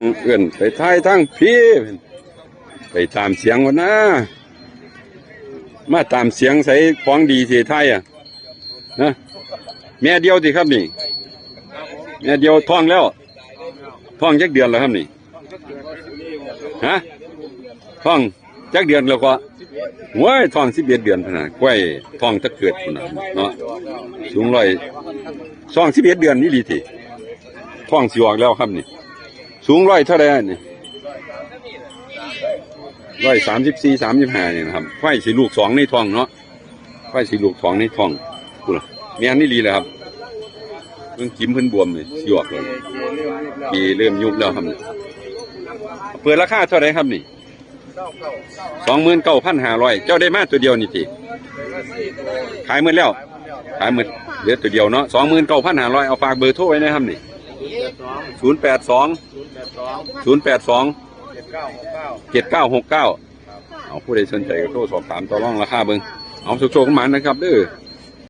เอื่นไปท้ายทั้งพี่ไปตามเสียงวันนะมาตามเสียงใส่ของดีสีไทยอะนะแม่เดียวสิครับนี่แม่เดียวท้องแล้วท้องจักเดือนแล้วครับนี่ฮะท้องจักเดือนแล้วก็ว้ยท้องสิบเอ็ดเดือนพนะกล้วยท้องตะเกิดพนน่ะเนาะสูงร้อยท้องสิบเอ็ดเดือนนี่ดีทีท้องสิออกแล้วครับนี่ สูงร้อยเท่าไรนี่ร้อยสามสิบสี่สามสิบห้านี่นะครับไฟสีลูกสองในท้องเนาะไฟสีลูกสองในท้องกูล่ะเมียนี่ดีเลยครับเพิ่งจิ้มเพิ่นบวมเลยหยวกเลยปีเริ่มยุบแล้วครับเปิดราคาเท่าไรครับนี่สองหมื่นเก้าพันห้าร้อยเจ้าได้มาตัวเดียวนี่ทีขายหมืดแล้ว ขายหมืดเหลือตัวเดียวเนาะสองหมื่นเก้าพันห้าร้อยเอาฝากเบอร์โทรไว้นะครับนี่ ศูนย์แปดสองศูนย์แปดสองศูนย์แปดสองเจ็ดเก้าหกเก้าเอาผู้ใดสนใจก็โทรสอบถามต่อรองราคาเบิ้งเอาสุกๆกันมานะครับเด้อ